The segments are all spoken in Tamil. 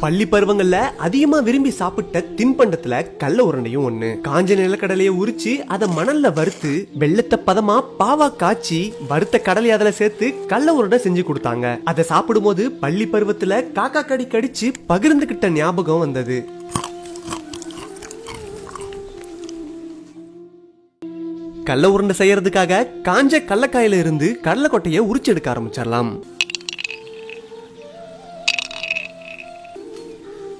பள்ளி பருவங்கள்ல அதிகமா விரும்பி சாப்பிட்ட தின்பண்டத்துல கடல உருண்டையும் ஒண்ணு. காஞ்ச நிலக்கடலையை உரிச்சு அதை மணல்ல வறுத்து வெள்ளத்தை பதமா பாவா காய்ச்சி வறுத்த கடலை அதுல சேர்த்து கடல உருண்டை செஞ்சு கொடுத்தாங்க. அதை சாப்பிடும்போது பள்ளி பருவத்துல காக்கா கடி கடிச்சு பகிர்ந்துகிட்ட ஞாபகம் வந்தது. கடல உருண்டை செய்யறதுக்காக காஞ்ச கடலக்காயில இருந்து கடலை கொட்டையை உரிச்சு எடுக்க ஆரம்பிச்சிடலாம்.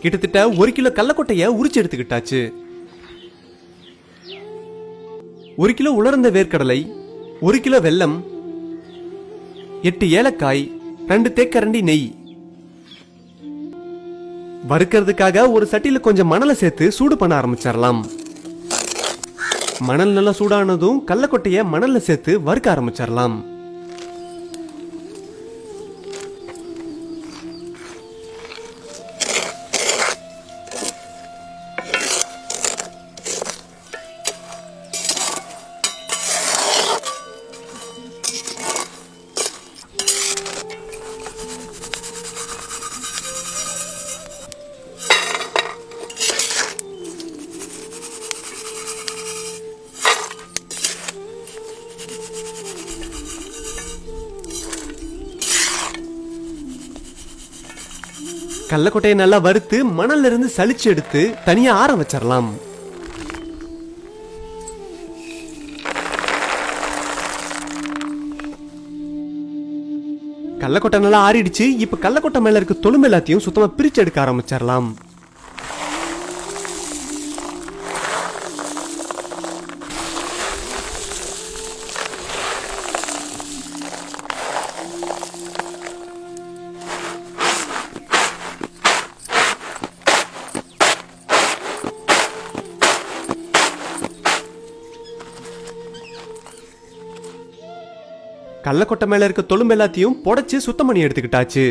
கிட்டத்தட்ட ஒரு கிலோ கள்ளக்கொட்டைய உரிச்சு எடுத்துக்கிட்டாச்சு. ஒரு கிலோ உலர்ந்த வேர்க்கடலை ஒரு கிலோ வெல்லம் எட்டு ஏலக்காய் ரெண்டு தேக்கரண்டி நெய். வறுக்கிறதுக்காக ஒரு சட்டியில கொஞ்சம் மணலை சேர்த்து சூடு பண்ண ஆரம்பிச்சிடலாம் மணல் நல்லா சூடானதும் கடலக்கொட்டைய மணல்ல சேர்த்து வறுக்க ஆரம்பிச்சிடலாம் கடலக்கொட்டையை நல்லா வறுத்து மணல்ல இருந்து சளிச்சு எடுத்து தனியா ஆற வச்சிடலாம் கடலக்கொட்டை நல்லா ஆறிடுச்சு. இப்ப கடலக்கொட்டை மேல இருக்க தொழும்பு எல்லாத்தையும் சுத்தமா பிரிச்சு எடுக்க ஆரம்பிச்சிடலாம் கள்ளக்கொட்டை மேல இருக்க தொழும்பு எல்லாத்தையும் புடைச்சு சுத்தம் பண்ணி எடுத்துக்கிட்டாச்சு.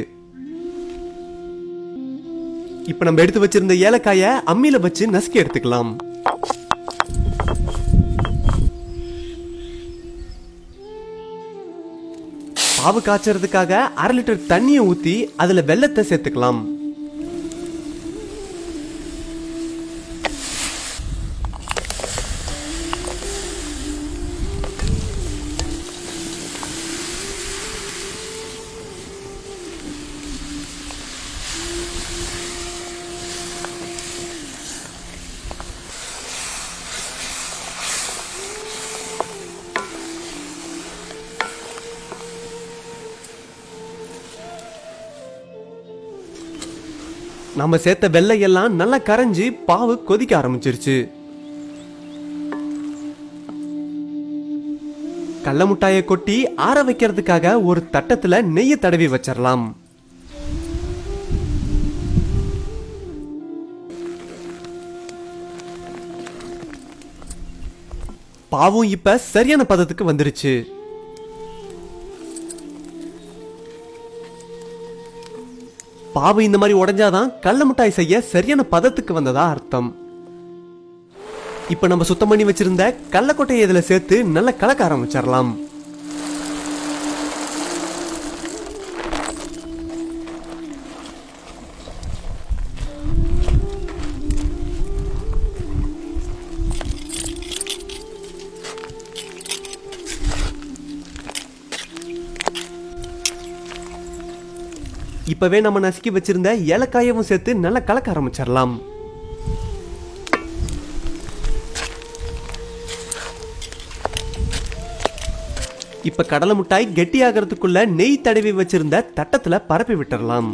இப்ப நம்ம எடுத்து வச்சிருந்த ஏலக்காய அம்மியில வச்சு நசுக்கி எடுத்துக்கலாம். பாவு காய்ச்சறதுக்காக அரை லிட்டர் தண்ணியை ஊத்தி அதுல வெள்ளத்தை சேர்த்துக்கலாம். நம்ம சேர்த்த வெள்ளை எல்லாம் நல்லா கரைஞ்சி பாவு கொதிக்க ஆரம்பிச்சிருச்சு. கடல முட்டாயை கொட்டி ஆற வைக்கிறதுக்காக ஒரு தட்டத்துல நெய்யை தடவி வச்சிடலாம் பாவும் இப்ப சரியான பதத்துக்கு வந்துருச்சு. பாவு இந்த மாதிரி உடஞ்சாதான் கடல மிட்டாய் செய்ய சரியான பதத்துக்கு வந்ததா அர்த்தம். இப்ப நம்ம சுத்தம் பண்ணி வச்சிருந்த கடலக்கொட்டையை இதில் சேர்த்து நல்லா கலக்க ஆரம்பிச்சிடலாம். இப்பவே நம்ம நசுக்கி வச்சிருந்த ஏலக்காயவும் சேர்த்து நல்லா கலக்க ஆரம்பிச்சிடலாம். இப்ப கடலை மிட்டாய் கெட்டியாகிறதுக்குள்ள நெய் தடவி வச்சிருந்த தட்டத்துல பரப்பி விட்டுடலாம்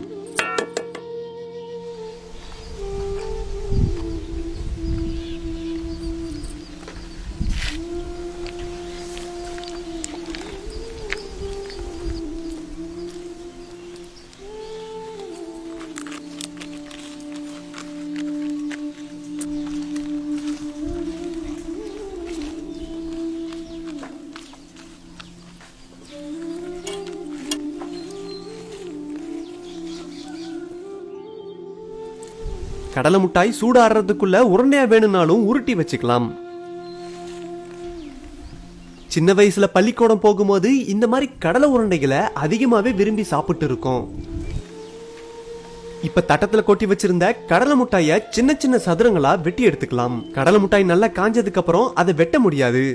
கடலை மிட்டாய் சூடாடுறதுக்குள்ள உருண்டையா வேணும்னாலும் உருட்டி வச்சுக்கலாம். சின்ன வயசுல பள்ளிக்கூடம் போகும்போது இந்த மாதிரி கடலை உருண்டைகளை அதிகமாவே விரும்பி சாப்பிட்டு இருக்கோம். இப்ப தட்டத்துல கொட்டி வச்சிருந்த கடலை முட்டாய சின்ன சின்ன சதுரங்களா வெட்டி எடுத்துக்கலாம். கடலை முட்டாய் நல்லா காஞ்சதுக்கு அப்புறம் அதை வெட்ட முடியாது.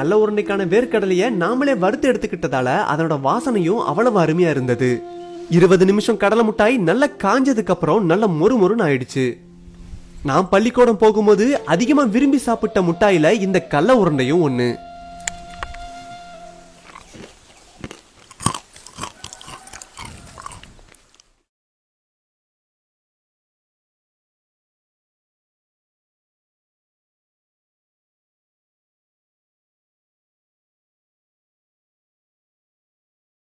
கடல உருண்டைக்கான வேர்க்கடலையை நாமளே வறுத்து எடுத்துக்கிட்டதால அதனோட வாசனையும் அவ்வளவு அருமையா இருந்தது. இருபது நிமிஷம் கடலை முட்டாய் நல்லா காஞ்சதுக்கு அப்புறம் நல்ல மொறு மொறுன்னு ஆயிடுச்சு. நான் பள்ளிக்கூடம் போகும்போது அதிகமா விரும்பி சாப்பிட்ட முட்டாயில இந்த கடல உருண்டையும் ஒன்று